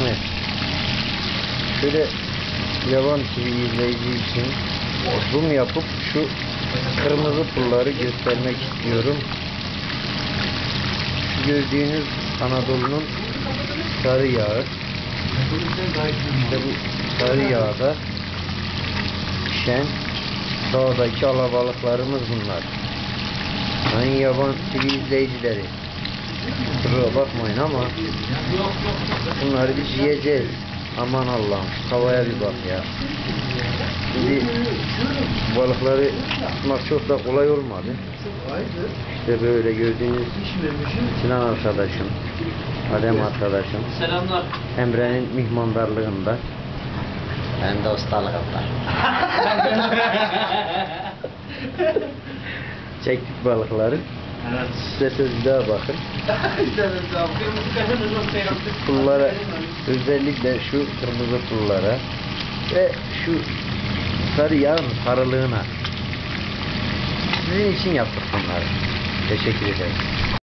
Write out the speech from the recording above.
Evet. Şöyle Yaban TV izleyici için zoom yapıp şu kırmızı pulları göstermek istiyorum. Gördüğünüz Anadolu'nun sarı yağı. İşte bu sarı yağda pişen dağdaki alabalıklarımız bunlar. Sayın yaban TV izleyicileri. Kusura bakmayın ama bunları biz yiyeceğiz. Aman Allah'ım şu tavaya bir bak ya. Şimdi balıkları tutmak çok da kolay olmadı. İşte böyle gördüğünüz Sinan arkadaşım, Adem arkadaşım, Selamlar. Emre'nin mihmandarlığında. Ben de ustalığımda. Çektik balıkları. Evet. Bakın. Pullara özellikle şu kırmızı pullara ve şu sarı yağın sarılığına sizin için yaptık bunları. Teşekkür ederim.